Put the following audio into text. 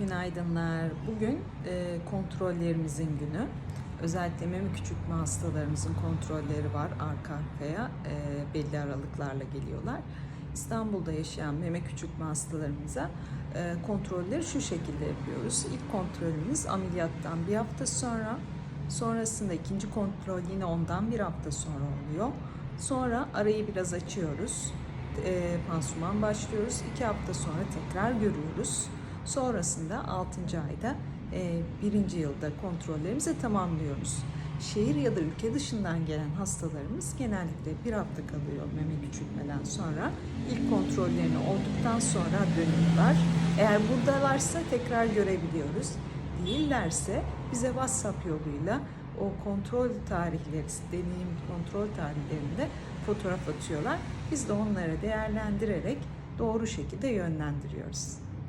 Günaydınlar. Bugün e, kontrollerimizin günü. Özellikle meme küçültme hastalarımızın kontrolleri var arka arkaya e, belli aralıklarla geliyorlar. İstanbul'da yaşayan meme küçültme hastalarımıza e, kontrolleri şu şekilde yapıyoruz. İlk kontrolümüz ameliyattan bir hafta sonra, sonrasında ikinci kontrol yine ondan bir hafta sonra oluyor. Sonra arayı biraz açıyoruz. E, pansuman başlıyoruz. İki hafta sonra tekrar görüyoruz. Sonrasında 6. ayda e, birinci yılda kontrollerimizi tamamlıyoruz. Şehir ya da ülke dışından gelen hastalarımız genellikle bir hafta kalıyor meme küçültmeden sonra. İlk kontrollerini olduktan sonra dönüyorlar. Eğer buradalarsa tekrar görebiliyoruz. Değillerse bize WhatsApp yoluyla o kontrol tarihleri, deneyim kontrol tarihlerinde fotoğraf atıyorlar. Biz de onları değerlendirerek doğru şekilde yönlendiriyoruz.